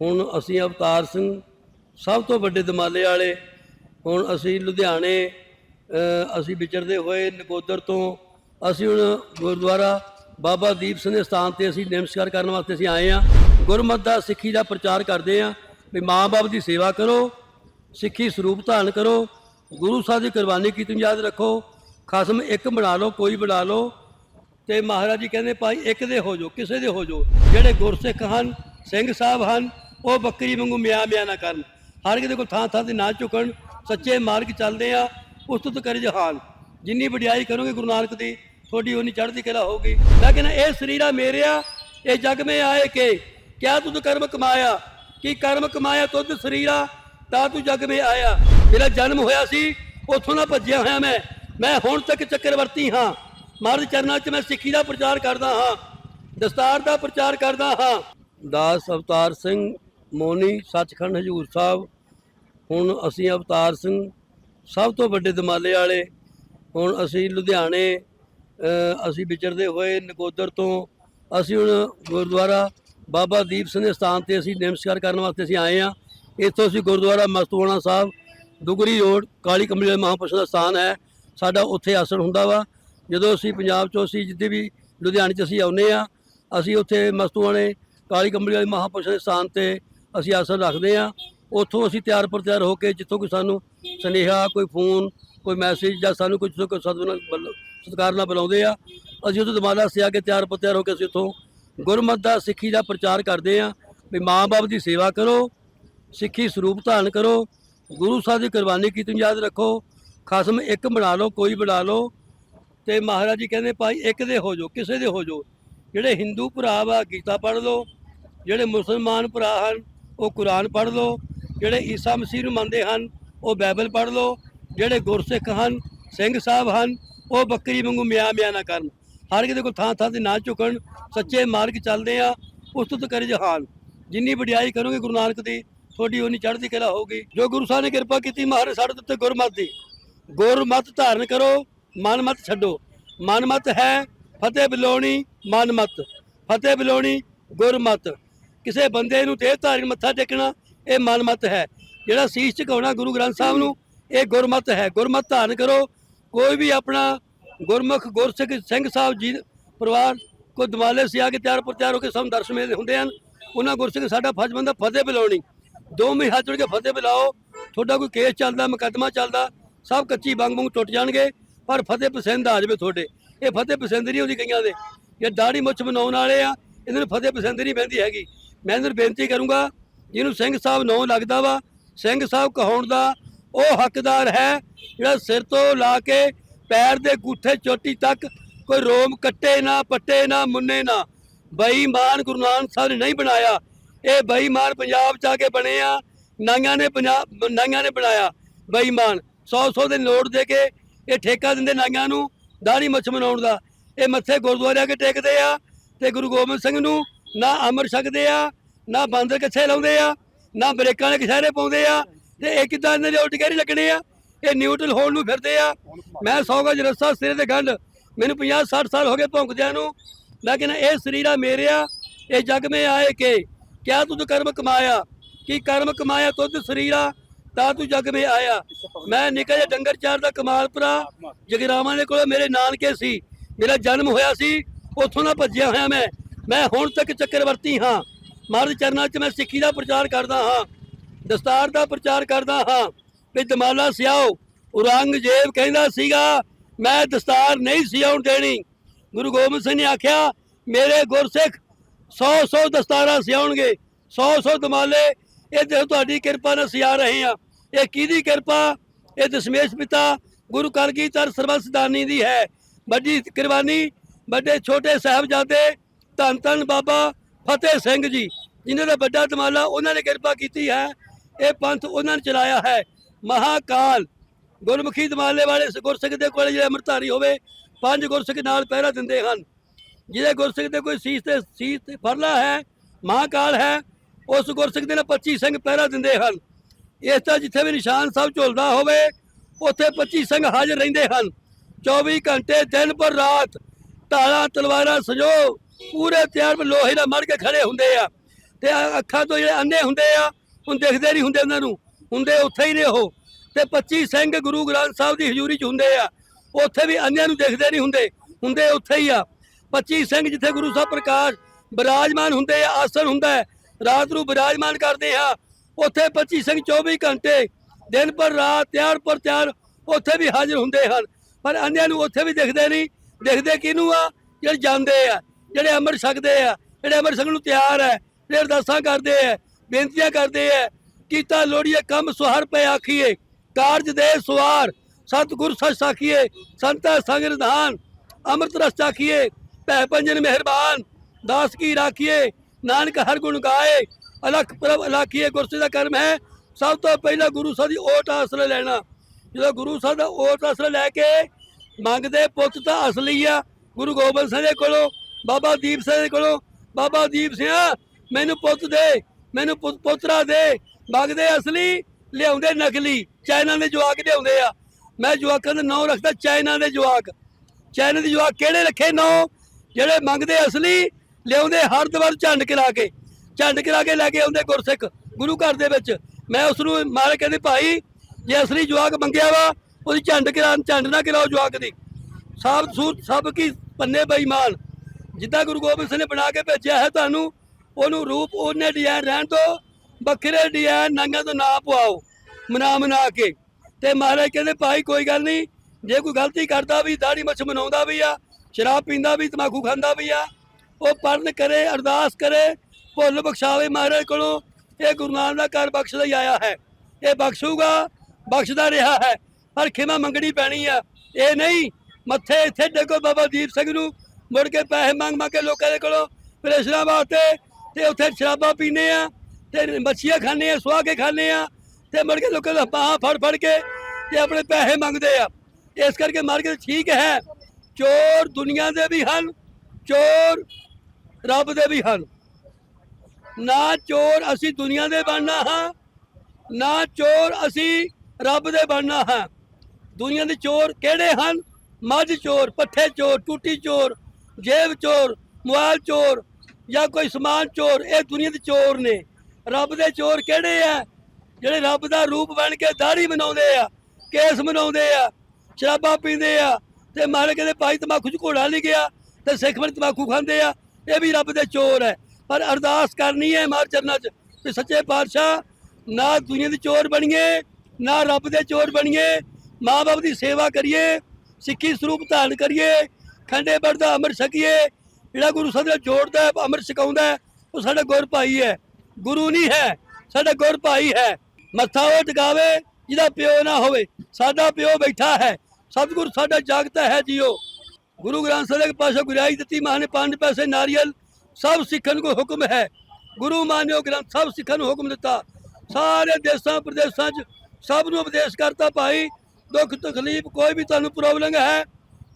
ਹੁਣ ਅਸੀਂ ਅਵਤਾਰ ਸਿੰਘ ਸਭ ਤੋਂ ਵੱਡੇ ਦਮਾਲੇ ਵਾਲੇ, ਹੁਣ ਅਸੀਂ ਲੁਧਿਆਣੇ ਅਸੀਂ ਵਿਚਰਦੇ ਹੋਏ ਨਕੋਦਰ ਤੋਂ, ਅਸੀਂ ਹੁਣ ਗੁਰਦੁਆਰਾ ਬਾਬਾ ਦੀਪ ਸਿੰਘ ਦੇ ਸਥਾਨ ਤੇ ਅਸੀਂ ਨਮਸਕਾਰ ਕਰਨ ਵਾਸਤੇ ਅਸੀਂ ਆਏ ਆ ਗੁਰਮਤ ਦਾ ਸਿੱਖੀ ਦਾ ਪ੍ਰਚਾਰ ਕਰਦੇ ਆ ਵੀ ਮਾਂ-ਬਾਪ ਦੀ ਸੇਵਾ ਕਰੋ, ਸਿੱਖੀ ਸਰੂਪ ਧਾਰਨ ਕਰੋ, ਗੁਰੂ ਸਾਹਿਬ ਦੀ ਕੁਰਬਾਨੀ ਕੀਤੀ ਨੂੰ ਯਾਦ ਰੱਖੋ, ਖਸਮ ਇੱਕ ਬਣਾ ਲਓ, ਕੋਈ ਬਣਾ ਲਓ। ਤੇ ਮਹਾਰਾਜ ਜੀ ਕਹਿੰਦੇ, ਭਾਈ ਇੱਕ ਦੇ ਹੋ ਜਾਓ, ਕਿਸੇ ਦੇ ਹੋ ਜਾਓ, ਜਿਹੜੇ ਗੁਰਸਿੱਖ ਹਨ, ਸਿੰਘ ਸਾਹਿਬ ਹਨ ਉਹ ਬੱਕਰੀ ਵਾਂਗੂ ਮਿਆ ਮਿਆ ਨਾ ਕਰਨ। ਹਰ ਕਿਤੇ ਕੋਲ ਥਾਂ ਥਾਂ ਤੇ ਨਾ ਝੁਕਣ। ਸੱਚੇ ਮਾਰਗ ਚੱਲਦੇ ਆ, ਉਸ ਤੋਂ ਕਰੇ ਜਹਾਨ। ਜਿੰਨੀ ਵਡਿਆਈ ਕਰੋਗੇ ਗੁਰੂ ਨਾਨਕ ਦੀ, ਤੁਹਾਡੀ ਉਨੀ ਚੜ੍ਹਦੀ ਕਲਾ ਹੋਊਗੀ। ਲੇਕਿਨ ਇਹ ਸਰੀਰਾ ਮੇਰਿਆ ਇਹ ਜਗ ਮੇ ਆਏ ਕੇ। ਕਿਆ ਤੁਧ ਕਰਮ ਕਮਾਇਆ? ਕੀ ਕਰਮ ਕਮਾਇਆ ਤੁਧ ਸਰੀਰਾ ਤਾਂ ਤੂੰ ਜਗ ਮੇ ਆਇਆ। ਮੇਰਾ ਜਨਮ ਹੋਇਆ ਸੀ, ਉੱਥੋਂ ਨਾ ਭੱਜਿਆ ਹੋਇਆ ਮੈਂ। ਮੈਂ ਹੁਣ ਤੱਕ ਚੱਕਰਵਰਤੀ ਹਾਂ। ਮਹਾਰਾਜ ਚਰਨਾਂ 'ਚ ਮੈਂ ਸਿੱਖੀ ਦਾ ਪ੍ਰਚਾਰ ਕਰਦਾ ਹਾਂ। ਦਸਤਾਰ ਦਾ ਪ੍ਰਚਾਰ ਕਰਦਾ ਹਾਂ। ਦਾਸ ਅਵਤਾਰ ਸਿੰਘ ਮੋਨੀ, ਸੱਚਖੰਡ ਹਜੂਰ ਸਾਹਿਬ, ਹੁਣ ਅਸੀਂ ਅਵਤਾਰ ਸਿੰਘ, ਸਭ ਤੋਂ ਵੱਡੇ ਦਮਾਲੇ ਵਾਲੇ, ਹੁਣ ਅਸੀਂ ਲੁਧਿਆਣੇ ਅਸੀਂ ਵਿਚਰਦੇ ਹੋਏ ਨਕੋਦਰ ਤੋਂ, ਅਸੀਂ ਹੁਣ ਗੁਰਦੁਆਰਾ ਬਾਬਾ ਦੀਪ ਸਿੰਘ ਦੇ ਸਥਾਨ ਤੇ ਅਸੀਂ ਨਮਸਕਾਰ ਕਰਨ ਵਾਸਤੇ ਅਸੀਂ ਆਏ ਆ ਇੱਥੋਂ ਅਸੀਂ ਗੁਰਦੁਆਰਾ ਮਸਤੂਆਣਾ ਸਾਹਿਬ, ਦੁਗਰੀ ਰੋਡ, ਕਾਲੀ ਕਮਲੀ ਵਾਲੇ ਮਹਾਂਪੁਰਸ਼ ਦਾ ਸਥਾਨ ਹੈ। ਸਾਡਾ ਉੱਥੇ ਆਸਣ ਹੁੰਦਾ ਵਾ। ਜਦੋਂ ਅਸੀਂ ਪੰਜਾਬ ਚੋਂ ਅਸੀਂ ਜਿੱਦੇ ਵੀ ਲੁਧਿਆਣੇ 'ਚ ਅਸੀਂ ਆਉਨੇ ਆ ਅਸੀਂ ਉੱਥੇ ਮਸਤੂਆਣੇ, ਕਾਲੀ ਕੰਬਲੀ ਵਾਲੇ ਮਹਾਂਪੁਰਸ਼ ਦੇ ਸਥਾਨ ਤੇ ਅਸੀਂ ਆਸਰ ਰੱਖਦੇ ਹਾਂ। ਉੱਥੋਂ ਅਸੀਂ ਤਿਆਰ ਪਰ ਤਿਆਰ ਹੋ ਕੇ ਜਿੱਥੋਂ ਕੋਈ ਸਾਨੂੰ ਸੁਨੇਹਾ, ਕੋਈ ਫੋਨ, ਕੋਈ ਮੈਸੇਜ ਜਾਂ ਸਾਨੂੰ ਕੁਝ ਕੋਈ ਸਤਿਕਾਰ ਨਾਲ ਬੁਲਾਉਂਦੇ ਆ, ਅਸੀਂ ਉੱਥੇ ਦਮਾਲਾ ਸਿਆ ਕੇ ਤਿਆਰ ਪਰ ਤਿਆਰ ਹੋ ਕੇ ਅਸੀਂ ਉੱਥੋਂ ਗੁਰਮਤ ਦਾ ਸਿੱਖੀ ਦਾ ਪ੍ਰਚਾਰ ਕਰਦੇ ਆ ਵੀ ਮਾਂ-ਬਾਪ ਦੀ ਸੇਵਾ ਕਰੋ, ਸਿੱਖੀ ਸਰੂਪ ਧਾਰਨ ਕਰੋ, ਗੁਰੂ ਸਾਹਿਬ ਦੀ ਕੁਰਬਾਨੀ ਕੀਤੀ ਨੂੰ ਯਾਦ ਰੱਖੋ, ਖਸਮ ਇੱਕ ਬਣਾ ਲਓ, ਕੋਈ ਬਣਾ ਲਓ। ਤੇ ਮਹਾਰਾਜ ਜੀ ਕਹਿੰਦੇ, ਭਾਈ, ਇੱਕ ਦੇ ਹੋ ਜਾਓ, ਕਿਸੇ ਦੇ ਹੋ ਜਾਓ। ਜਿਹੜੇ ਹਿੰਦੂ ਭਰਾ ਵਾ, ਗੀਤਾ ਪੜ੍ਹ ਲਓ, ਜਿਹੜੇ ਮੁਸਲਮਾਨ ਭਰਾ ਹਨ ਉਹ ਕੁਰਾਨ ਪੜ੍ਹ ਲਓ, ਜਿਹੜੇ ਈਸਾ ਮਸੀਹ ਨੂੰ ਮੰਨਦੇ ਹਨ, ਉਹ ਬਾਈਬਲ ਪੜ੍ਹ ਲਓ, ਜਿਹੜੇ ਗੁਰਸਿੱਖ ਹਨ, ਸਿੰਘ ਸਾਹਿਬ ਹਨ, ਉਹ ਬੱਕਰੀ ਵਾਂਗੂ ਮਿਆ ਮਿਆ ਨਾ ਕਰਨ। ਹਰ ਕਿਸੇ ਕੋਲ ਥਾਂ ਥਾਂ ਤੇ ਨਾ ਝੁਕਣ, ਸੱਚੇ ਮਾਰਗ ਚੱਲਦੇ ਆ, ਉਸ ਤੋਂ ਕਰੇ ਜਹਾਨ। ਜਿੰਨੀ ਵਡਿਆਈ ਕਰੋਗੇ ਗੁਰੂ ਨਾਨਕ ਦੀ, ਤੁਹਾਡੀ ਉਨੀ ਚੜ੍ਹਦੀ ਕਲਾ ਹੋਊਗੀ। ਜੋ ਗੁਰੂ ਸਾਹਿਬ ਨੇ ਕਿਰਪਾ ਕੀਤੀ, ਮਹਾਰਾਜ ਸਾਡੇ ਉੱਤੇ ਗੁਰਮਤ ਦੀ। ਗੁਰਮਤਿ ਧਾਰਨ ਕਰੋ ਮਨ ਮਤ ਛੱਡੋ। ਮਨ ਮਤ ਹੈ, ਫਤਿਹ ਬਿਲੋਣੀ ਮਨ ਮਤ ਫਤਿਹ ਬਿਲੋਣੀ ਗੁਰਮਤ। ਕਿਸੇ ਬੰਦੇ ਨੂੰ ਦੇਹ ਧਾਰਨ ਮੱਥਾ ਟੇਕਣਾ, ਇਹ ਮਨ ਹੈ। ਜਿਹੜਾ ਸੀਸ ਝੁਕਾਉਣਾ ਗੁਰੂ ਗ੍ਰੰਥ ਸਾਹਿਬ ਨੂੰ, ਇਹ ਗੁਰਮਤ ਹੈ। ਗੁਰਮਤ ਧਾਰਨ ਕਰੋ। ਕੋਈ ਵੀ ਆਪਣਾ ਗੁਰਮੁਖ ਗੁਰਸਿੱਖ ਸਿੰਘ ਸਾਹਿਬ ਜੀ ਪਰਿਵਾਰ ਕੋ ਦਮਾਲੇ ਸੇ ਆ ਕੇ ਤਿਆਰ ਪਰ ਤਿਆਰ ਹੋ ਕੇ ਸਭ ਦਰਸ਼ਨ ਮੇਲੇ ਹੁੰਦੇ ਹਨ, ਉਹਨਾਂ ਗੁਰਸਿੱਖ ਸਾਡਾ ਫਰਜ਼ ਬੰਦਾ ਫਤਿਹ ਬਿਲਾਉਣੀ। ਦੋ ਮਹੀਨੇ ਹੱਥ ਜੋੜ ਕੇ ਫਤਿਹ ਬਿਲਾਓ। ਤੁਹਾਡਾ ਕੋਈ ਕੇਸ ਚੱਲਦਾ, ਮੁਕੱਦਮਾ ਚੱਲਦਾ, ਸਭ ਕੱਚੀ ਬੰਗ ਬੰਗ ਟੁੱਟ ਜਾਣਗੇ, ਪਰ ਫਤਿਹ ਪਸੰਦ ਆ ਜਾਵੇ ਤੁਹਾਡੇ। ਇਹ ਫਤਿਹ ਪਸੰਦ ਨਹੀਂ ਹੁੰਦੀ ਕਈਆਂ ਦੇ। ਇਹ ਦਾੜੀ ਮੁੱਛ ਬਣਾਉਣ ਵਾਲੇ ਆ, ਇਹਨਾਂ ਨੂੰ ਫਤਿਹ ਪਸੰਦ ਨਹੀਂ ਬਹਿੰਦੀ ਹੈਗੀ। ਮੈਂ ਇਹਨਾਂ ਨੂੰ ਬੇਨਤੀ ਕਰੂੰਗਾ, ਜਿਹਨੂੰ ਸਿੰਘ ਸਾਹਿਬ ਨੌ ਲੱਗਦਾ ਵਾ, ਸਿੰਘ ਸਾਹਿਬ ਕਹਾਉਣ ਦਾ ਉਹ ਹੱਕਦਾਰ ਹੈ, ਜਿਹੜਾ ਸਿਰ ਤੋਂ ਲਾ ਕੇ ਪੈਰ ਦੇ ਗੂਠੇ ਚੋਟੀ ਤੱਕ ਕੋਈ ਰੋਮ ਕੱਟੇ ਨਾ, ਪੱਟੇ ਨਾ, ਮੁੰਨੇ ਨਾ। ਬੇਈਮਾਨ ਗੁਰੂ ਨਾਨਕ ਸਾਹਿਬ ਨੇ ਨਹੀਂ ਬਣਾਇਆ। ਇਹ ਬੇਈਮਾਨ ਪੰਜਾਬ ਚ ਆ ਕੇ ਬਣੇ ਆ, ਨਾਈਆਂ ਨੇ ਪੰਜਾਬ ਨਾਈਆਂ ਨੇ ਬਣਾਇਆ ਬੇਈਮਾਨ। 100 100 ਦੇ ਨੋਟ ਦੇ ਕੇ ਇਹ ਠੇਕਾ ਦਿੰਦੇ ਨਾਈਆਂ ਨੂੰ, ਦਾੜੀ ਮੱਛ ਮਨਾਉਣ ਦਾ। ਇਹ ਮੱਥੇ ਗੁਰਦੁਆਰੇ ਆ ਕੇ ਟੇਕਦੇ ਆ ਤੇ ਗੁਰੂ ਗੋਬਿੰਦ ਸਿੰਘ ਨੂੰ ਨਾ ਅਮਰ ਛਕਦੇ ਆ, ਨਾ ਬਾਂਦਰ ਕੱਛੇ ਲਾਉਂਦੇ ਆ, ਨਾ ਬ੍ਰੇਕਾਂ ਦੇ ਕਛਹਿਰੇ ਪਾਉਂਦੇ ਆ। ਤੇ ਇਹ ਕਿਦਾਂ ਇਹਨਾਂ ਦੇ ਉਲਟ ਗਹਿਰੀ ਲੱਗਣੇ ਆ? ਇਹ ਨਿਊਟਰਲ ਹੋਣ ਨੂੰ ਫਿਰਦੇ ਆ। ਮੈਂ 100 ਗਜ ਰਸਤਾ ਸਿਰੇ ਤੇ ਗੰਢ, ਮੈਨੂੰ 50 60 ਸਾਲ ਹੋ ਗਏ ਭੌਂਕਦਿਆਂ ਨੂੰ। ਲੇਕਿਨ ਇਹ ਸਰੀਰਾ ਮੇਰਿਆ, ਇਹ ਜਗ ਮੇ ਆਏ ਕੇ। ਕਿਆ ਤੂੰ ਕਰਮ ਕਮਾਇਆ? ਕੀ ਕਰਮ ਕਮਾਇਆ ਤੁਧ ਸਰੀਰਾ? ਤਾਂ ਤੂੰ ਜਗ ਮੇ ਆਇਆ। ਮੈਂ ਨਿਕਲ ਜਿਹਾ ਡੰਗਰ ਚਾਰ ਦਾ ਕਮਾਲਪੁਰਾ ਜਗਰਾਵਾਂ ਦੇ ਕੋਲ ਮੇਰੇ ਨਾਨਕੇ ਸੀ। ਮੇਰਾ ਜਨਮ ਹੋਇਆ ਸੀ। ਉੱਥੋਂ ਦਾ ਭੱਜਿਆ ਹੋਇਆ ਮੈਂ। ਮੈਂ ਹੁਣ ਤੱਕ ਚੱਕਰਵਰਤੀ ਹਾਂ। ਮਹਾਰਾਜ ਚਰਨਾਂ 'ਚ ਮੈਂ ਸਿੱਖੀ ਦਾ ਪ੍ਰਚਾਰ ਕਰਦਾ ਹਾਂ, ਦਸਤਾਰ ਦਾ ਪ੍ਰਚਾਰ ਕਰਦਾ ਹਾਂ। ਵੀ ਦਮਾਲਾ ਸਿਆਓ, ਔਰੰਗਜ਼ੇਬ ਕਹਿੰਦਾ ਸੀਗਾ, ਮੈਂ ਦਸਤਾਰ ਨਹੀਂ ਸਿਆਉਣ ਦੇਣੀ। ਗੁਰੂ ਗੋਬਿੰਦ ਸਿੰਘ ਨੇ ਆਖਿਆ, ਮੇਰੇ ਗੁਰਸਿੱਖ 100 100 ਦਸਤਾਰਾਂ ਸਿਆਉਣਗੇ 100 100 ਦਮਾਲੇ। ਇਹ ਤੇ ਤੁਹਾਡੀ ਕਿਰਪਾ ਨਾਲ ਸਿਆ ਰਹੇ ਆ ਇਹ ਕਿਹਦੀ ਕਿਰਪਾ? ਇਹ ਦਸ਼ਮੇਸ਼ ਪਿਤਾ ਗੁਰੂ ਕਲਗੀਧਰ ਸਰਬੰਸਦਾਨੀ ਦੀ ਹੈ। ਵੱਡੀ ਕੁਰਬਾਨੀ, ਵੱਡੇ ਛੋਟੇ ਸਾਹਿਬਜ਼ਾਦੇ ਧੰਨ ਧੰਨ ਬਾਬਾ ਫਤਿਹ ਸਿੰਘ ਜੀ, ਜਿਨ੍ਹਾਂ ਦਾ ਵੱਡਾ ਦਮਾਲਾ ਉਹਨਾਂ ਨੇ ਕਿਰਪਾ ਕੀਤੀ ਹੈ। ਇਹ ਪੰਥ ਉਹਨਾਂ ਨੇ ਚਲਾਇਆ ਹੈ। ਮਹਾਕਾਲ, ਗੁਰਮੁਖੀ ਦਮਾਲੇ ਵਾਲੇ ਗੁਰਸਿੱਖ ਦੇ ਕੋਲ ਜਿਹੜੇ ਅੰਮ੍ਰਿਤਧਾਰੀ ਹੋਵੇ, ਪੰਜ ਗੁਰਸਿੱਖ ਨਾਲ ਪਹਿਰਾ ਦਿੰਦੇ ਹਨ। ਜਿਹਦੇ ਗੁਰਸਿੱਖ ਦੇ ਕੋਈ ਸੀਸ ਤੇ ਸੀਸ ਤੇ ਫਰਲਾ ਹੈ, ਮਹਾਕਾਲ ਹੈ, ਉਸ ਗੁਰਸਿੱਖ ਦੇ ਨਾਲ 25 ਸਿੰਘ ਪਹਿਰਾ ਦਿੰਦੇ ਹਨ। ਇਸ ਤਰ੍ਹਾਂ ਜਿੱਥੇ ਵੀ ਨਿਸ਼ਾਨ ਸਾਹਿਬ ਝੁਲਦਾ ਹੋਵੇ, ਉੱਥੇ 25 ਸਿੰਘ ਹਾਜ਼ਰ ਰਹਿੰਦੇ ਹਨ। 24 ਘੰਟੇ ਦਿਨ ਪਰ ਰਾਤ ਢਾਲਾਂ ਤਲਵਾਰਾਂ ਸਜੋ ਪੂਰੇ ਤਿਆਰ ਲੋਹੇ ਨਾਲ ਮੜ ਕੇ ਖੜੇ ਹੁੰਦੇ ਆ। ਤੇ ਅੱਖਾਂ ਤੋਂ ਜਿਹੜੇ ਅੰਨੇ ਹੁੰਦੇ ਆ ਉਹ ਦੇਖਦੇ ਨਹੀਂ ਹੁੰਦੇ ਉਹਨਾਂ ਨੂੰ। ਹੁੰਦੇ ਉੱਥੇ ਹੀ ਨੇ ਉਹ। ਤੇ 25 ਸਿੰਘ ਗੁਰੂ ਗ੍ਰੰਥ ਸਾਹਿਬ ਦੀ ਹਜ਼ੂਰੀ 'ਚ ਹੁੰਦੇ ਆ। ਉੱਥੇ ਵੀ ਅੰਨਿਆਂ ਨੂੰ ਦੇਖਦੇ ਨਹੀਂ ਹੁੰਦੇ। ਹੁੰਦੇ ਉੱਥੇ ਹੀ ਆ। 25 ਸਿੰਘ ਜਿੱਥੇ ਗੁਰੂ ਸਾਹਿਬ ਪ੍ਰਕਾਸ਼ ਬਿਰਾਜਮਾਨ ਹੁੰਦੇ ਆ, ਆਸਣ ਹੁੰਦਾ ਰਾਤ ਨੂੰ ਬਿਰਾਜਮਾਨ ਕਰਦੇ ਆ। ਉੱਥੇ 25 ਸਿੰਘ 24 ਘੰਟੇ, ਦਿਨ ਪਰ ਰਾਤ ਤਿਆਰ ਪਰ ਤਿਆਰ ਉੱਥੇ ਵੀ ਹਾਜ਼ਰ ਹੁੰਦੇ ਹਨ। ਪਰ ਅੰਨਿਆਂ ਨੂੰ ਉੱਥੇ ਵੀ ਦੇਖਦੇ ਨਹੀਂ। ਦੇਖਦੇ ਕਿਹਨੂੰ ਆ? ਜਿਹੜੇ ਜਾਂਦੇ ਆ। ਜਿਹੜੇ ਅੰਮ੍ਰਿਤ ਛਕਦੇ ਆ, ਜਿਹੜੇ ਅੰਮ੍ਰਿਤ ਛਕਣ ਨੂੰ ਤਿਆਰ ਹੈ ਜਿਹੜੇ ਅਰਦਾਸਾਂ ਕਰਦੇ ਆ, ਬੇਨਤੀਆਂ ਕਰਦੇ ਆ, ਕੀਤਾ ਲੋੜੀਏ ਕੰਮ ਸੁਹਰ ਪਏ ਆਖੀਏ, ਕਾਰਜ ਦੇ ਸਵਾਰ ਸਤਿਗੁਰ ਸੱਚ ਸਾਖੀਏ, ਸੰਤਾ ਸੰਗ ਨਿਧਾਨ ਅੰਮ੍ਰਿਤ ਰਸ ਚਾਖੀਏ, ਭੈ ਪੰਜਨ ਮਿਹਰਬਾਨ, ਦਾਸ ਕੀ ਰਾਖੀਏ, ਨਾਨਕ ਹਰ ਗੁਣ ਗਾਏ, ਅਲਖ ਪ੍ਰਭ ਅਲਾਖੀਏ ਗੁਰਸੇ ਦਾ ਕਰਮ ਹੈ, ਸਭ ਤੋਂ ਪਹਿਲਾਂ ਗੁਰੂ ਸਾਹਿਬ ਦੀ ਓਟ ਆਸਰਾ ਲੈਣਾ। ਜਦੋਂ ਗੁਰੂ ਸਾਹਿਬ ਦਾ ਓਟ ਆਸਰਾ ਲੈ ਕੇ ਮੰਗਦੇ ਪੁੱਤ ਤਾਂ ਅਸਲੀ ਆ, ਗੁਰੂ ਗੋਬਿੰਦ ਸਿੰਘ ਦੇ ਕੋਲੋਂ ਬਾਬਾ ਦੀਪ ਸਿੰਘ ਦੇ ਕੋਲੋਂ, ਬਾਬਾ ਦੀਪ ਸਿੰਘ, ਮੈਨੂੰ ਪੁੱਤ ਦੇ, ਮੈਨੂੰ ਪੁੱਤ- ਦੇ ਮੰਗਦੇ ਅਸਲੀ, ਲਿਆਉਂਦੇ ਨਕਲੀ, ਚਾਈਨਾ ਦੇ ਜਵਾਕ ਲਿਆਉਂਦੇ ਆ। ਮੈਂ ਜਵਾਕਾਂ ਦਾ ਨਾਂ ਰੱਖਦਾ ਚਾਈਨਾ ਦੇ ਜਵਾਕ। ਚਾਈਨਾ ਦੇ ਜਵਾਕ ਕਿਹੜੇ ਰੱਖੇ ਨਾਂ? ਜਿਹੜੇ ਮੰਗਦੇ ਅਸਲੀ, ਲਿਆਉਂਦੇ ਹਰ ਦਵਾਰ ਝੰਡ ਕਰਾ ਕੇ। ਝੰਡ ਕਰਾ ਕੇ ਲੈ ਕੇ ਆਉਂਦੇ ਗੁਰਸਿੱਖ, ਗੁਰੂ ਘਰ ਦੇ ਵਿੱਚ। ਮੈਂ ਉਸ ਨੂੰ ਮਾਰੇ ਕਹਿੰਦੇ, ਭਾਈ, ਜੇ ਅਸਲੀ ਜਵਾਕ ਮੰਗਿਆ ਵਾ, ਉਹਦੀ ਝੰਡ ਕਰਾ ਝੰਡ ਨਾ ਕਰਾਓ ਜਵਾਕ ਦੀ। ਸਾਬ ਸੂਰ ਸਭ ਕੀ ਪੰਨੇ ਬੇਈਮਾਨ। ਜਿੱਦਾਂ ਗੁਰੂ ਗੋਬਿੰਦ ਸਿੰਘ ਨੇ ਬਣਾ ਕੇ ਭੇਜਿਆ ਹੈ ਤੁਹਾਨੂੰ, ਉਹਨੂੰ ਰੂਪ ਉਹਨੇ ਡਿਜ਼ਾਈਨ ਰਹਿਣ ਤੋਂ ਵੱਖਰੇ ਡਿਜ਼ਾਈਨ ਨੰਗਾ ਤੋਂ ਨਾ ਪਵਾਓ, ਮਨਾ ਮਨਾ ਕੇ। ਤੇ ਮਹਾਰਾਜ ਕਹਿੰਦੇ, ਭਾਈ, ਕੋਈ ਗੱਲ ਨਹੀਂ, ਜੇ ਕੋਈ ਗਲਤੀ ਕਰਦਾ ਵੀ, ਦਾੜੀ ਮੱਛ ਮਨਾਉਂਦਾ ਵੀ ਆ, ਸ਼ਰਾਬ ਪੀਂਦਾ ਵੀ, ਤਮਾਕੂ ਖਾਂਦਾ ਵੀ ਆ, ਉਹ ਪਰਨ ਕਰੇ, ਅਰਦਾਸ ਕਰੇ, ਭੁੱਲ ਬਖਸ਼ਾਵੇ ਮਹਾਰਾਜ ਕੋਲੋਂ, ਇਹ ਗੁਰੂ ਨਾਨਕ ਦਾ ਘਰ ਬਖਸ਼ਦਾ ਹੀ ਆਇਆ ਹੈ। ਇਹ ਬਖਸ਼ੂਗਾ, ਬਖਸ਼ਦਾ ਰਿਹਾ ਹੈ, ਪਰ ਖਿਮਾ ਮੰਗਣੀ ਪੈਣੀ ਆ। ਇਹ ਨਹੀਂ, ਮੱਥੇ ਇੱਥੇ ਦੇਖੋ ਬਾਬਾ ਦੀਪ ਸਿੰਘ ਨੂੰ ਮੁੜ ਕੇ ਪੈਸੇ ਮੰਗ ਮੰਗ ਕੇ ਲੋਕਾਂ ਦੇ ਕੋਲੋਂ ਪ੍ਰੇਸ਼ਰਾਂ ਵਾਸਤੇ ਤੇ ਉੱਥੇ ਸ਼ਰਾਬਾਂ ਪੀਨੇ ਆ ਤੇ ਮੱਛੀਆਂ ਖਾਣੇ ਆ ਸੁਆ ਕੇ ਖਾਣੇ ਆ ਤੇ ਮੁੜ ਕੇ ਲੋਕਾਂ ਦਾ ਬਾਹਾਂ ਫੜ ਫੜ ਕੇ ਤੇ ਆਪਣੇ ਪੈਸੇ ਮੰਗਦੇ ਆ। ਇਸ ਕਰਕੇ ਮਾਰਕੀਟ ਠੀਕ ਹੈ, ਚੋਰ ਦੁਨੀਆ ਦੇ ਵੀ ਹਨ, ਚੋਰ ਰੱਬ ਦੇ ਵੀ ਹਨ। ਨਾ ਚੋਰ ਅਸੀਂ ਦੁਨੀਆ ਦੇ ਬਣਨਾ ਹਾਂ, ਨਾ ਚੋਰ ਅਸੀਂ ਰੱਬ ਦੇ ਬਣਨਾ ਹਾਂ। ਦੁਨੀਆ ਦੇ ਚੋਰ ਕਿਹੜੇ ਹਨ? ਮੱਝ ਚੋਰ, ਪੱਠੇ ਚੋਰ, ਟੂਟੀ ਚੋਰ ਜੇਬ ਚੋਰ, ਮੋਬਾਈਲ ਚੋਰ ਜਾਂ ਕੋਈ ਸਮਾਨ ਚੋਰ, ਇਹ ਦੁਨੀਆ ਦੇ ਚੋਰ ਨੇ। ਰੱਬ ਦੇ ਚੋਰ ਕਿਹੜੇ ਆ? ਜਿਹੜੇ ਰੱਬ ਦਾ ਰੂਪ ਬਣ ਕੇ ਦਾੜੀ ਮਨਾਉਂਦੇ ਆ, ਕੇਸ ਮਨਾਉਂਦੇ ਆ, ਸ਼ਰਾਬਾਂ ਪੀਂਦੇ ਆ, ਤੇ ਮਾਰੇ ਕਹਿੰਦੇ ਭਾਈ ਤਮਾਕੂ ਚ ਘੋੜਾ ਨਹੀਂ ਗਿਆ ਤੇ ਸਿੱਖ ਬਣ ਤਮਾਕੂ ਖਾਂਦੇ ਆ, ਇਹ ਵੀ ਰੱਬ ਦੇ ਚੋਰ ਹੈ ਪਰ ਅਰਦਾਸ ਕਰਨੀ ਹੈ ਮਾਰ ਚਰਨਾਂ ਚ ਵੀ ਸੱਚੇ ਪਾਤਸ਼ਾਹ, ਨਾ ਦੁਨੀਆ ਦੇ ਚੋਰ ਬਣੀਏ, ਨਾ ਰੱਬ ਦੇ ਚੋਰ ਬਣੀਏ ਮਾਂ-ਬਾਪ ਦੀ ਸੇਵਾ ਕਰੀਏ, ਸਿੱਖੀ ਸਰੂਪ ਧਾਰਨ ਕਰੀਏ ਖੰਡੇ ਬੜ ਦਾ ਅੰਮ੍ਰਿਤ ਛਕੀਏ। ਜਿਹੜਾ ਗੁਰੂ ਸਾਹਿਬ ਨਾਲ ਜੋੜਦਾ ਹੈ ਅੰਮ੍ਰਿਤ ਛਕਾਉਂਦਾ ਉਹ ਸਾਡਾ ਗੁਰ ਭਾਈ ਹੈ। ਗੁਰੂ ਨਹੀਂ ਹੈ, ਸਾਡਾ ਗੁਰ ਭਾਈ ਹੈ। ਮੱਥਾ ਉਹ ਟਿਕਾਵੇ ਜਿਹਦਾ ਪਿਓ ਨਾ ਹੋਵੇ। ਸਾਡਾ ਪਿਓ ਬੈਠਾ ਹੈ। ਸਤਿਗੁਰ ਸਾਡਾ ਜਾਗਤਾ ਹੈ ਜੀਓ। ਗੁਰੂ ਗ੍ਰੰਥ ਸਾਹਿਬ ਦੇ ਪਾਸ਼ਾ ਗੁਰਿਆਈ ਦਿੱਤੀ ਮਾਂ ਨੇ ਪੰਜ ਪੈਸੇ ਨਾਰੀਅਲ, ਸਭ ਸਿੱਖਣ ਕੋ ਹੁਕਮ ਹੈ। ਗੁਰੂ ਮਾਨਿਓ ਗ੍ਰੰਥ ਸਭ ਸਿੱਖਣ ਨੂੰ ਹੁਕਮ ਦਿੱਤਾ। ਸਾਰੇ ਦੇਸ਼ਾਂ ਪ੍ਰਦੇਸ਼ਾਂ 'ਚ ਸਭ ਨੂੰ ਉਪਦੇਸ਼ ਕਰਤਾ ਭਾਈ। ਦੁੱਖ ਤਕਲੀਫ ਕੋਈ ਵੀ ਤੁਹਾਨੂੰ ਪ੍ਰੋਬਲਮ ਹੈ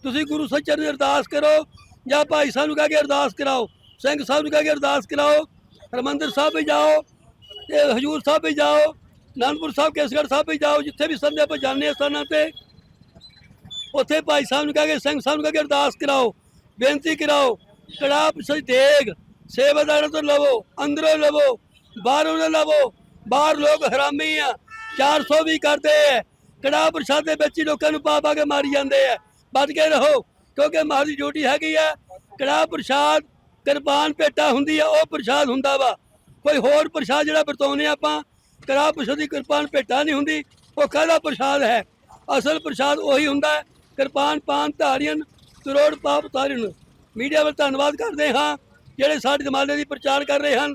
ਤੁਸੀਂ ਗੁਰੂ ਸੱਚਰ ਨੂੰ ਅਰਦਾਸ ਕਰੋ ਜਾਂ ਭਾਈ ਸਾਹਿਬ ਨੂੰ ਕਹਿ ਕੇ ਅਰਦਾਸ ਕਰਾਓ, ਸਿੰਘ ਸਾਹਿਬ ਨੂੰ ਕਹਿ ਕੇ ਅਰਦਾਸ ਕਰਾਓ, ਹਰਮੰਦਰ ਸਾਹਿਬ ਵੀ ਜਾਓ, ਤੇ ਹਜੂਰ ਸਾਹਿਬ ਵੀ ਜਾਓ, ਅਨੰਦਪੁਰ ਸਾਹਿਬ, ਕੇਸਗੜ੍ਹ ਸਾਹਿਬ ਵੀ ਜਾਓ, ਜਿੱਥੇ ਵੀ ਸੰਧਿਆ ਪਰ ਜਾਂਦੇ ਆ ਸਥਾਨਾਂ ਤੇ, ਉੱਥੇ ਭਾਈ ਸਾਹਿਬ ਨੂੰ ਕਹਿ ਕੇ, ਸਿੰਘ ਸਾਹਿਬ ਨੂੰ ਕਹਿ ਕੇ ਅਰਦਾਸ ਕਰਾਓ, ਬੇਨਤੀ ਕਰਾਓ ਕੜਾ ਸਹੀ ਦੇਗ ਸੇਵਾਦਾਰਾਂ ਤੋਂ ਲਵੋ, ਅੰਦਰੋਂ ਲਵੋ, ਬਾਹਰੋਂ ਨਾ ਲਵੋ, ਬਾਹਰ ਲੋਕ ਹਰਾਮੀ ਆ 400 ਵੀ ਕਰਦੇ ਐ ਕੜਾ ਪ੍ਰਸ਼ਾਦ ਦੇ ਵਿੱਚ ਹੀ ਲੋਕਾਂ ਨੂੰ ਪਾ ਪਾ ਕੇ ਮਾਰੀ ਜਾਂਦੇ ਆ। ਬਚ ਕੇ ਰਹੋ, ਕਿਉਂਕਿ ਮਾਰੀ ਡਿਊਟੀ ਹੈਗੀ ਆ ਕੜਾ ਪ੍ਰਸ਼ਾਦ, ਕਿਰਪਾਨ ਭੇਟਾ ਹੁੰਦੀ ਆ, ਉਹ ਪ੍ਰਸ਼ਾਦ ਹੁੰਦਾ ਵਾ। ਕੋਈ ਹੋਰ ਪ੍ਰਸ਼ਾਦ ਜਿਹੜਾ ਵਰਤਾਉਂਦੇ ਆ ਆਪਾਂ ਕੜਾ ਪ੍ਰਸ਼ਾਦ ਦੀ ਕਿਰਪਾਨ ਭੇਟਾ ਨਹੀਂ ਹੁੰਦੀ, ਉਹ ਕਾਹਦਾ ਪ੍ਰਸ਼ਾਦ ਹੈ? ਅਸਲ ਪ੍ਰਸ਼ਾਦ ਉਹੀ ਹੁੰਦਾ ਹੈ, ਕਿਰਪਾਨ ਪਾਨ ਧਾਰੀਨ ਕਰੋੜ ਪਾਪ ਤਾਰਨ ਮੀਡੀਆ ਵੱਲ ਧੰਨਵਾਦ ਕਰਦੇ ਹਾਂ, ਜਿਹੜੇ ਸਾਡੇ ਜਮਾਨੇ ਦੀ ਪ੍ਰਚਾਰ ਕਰ ਰਹੇ ਹਨ।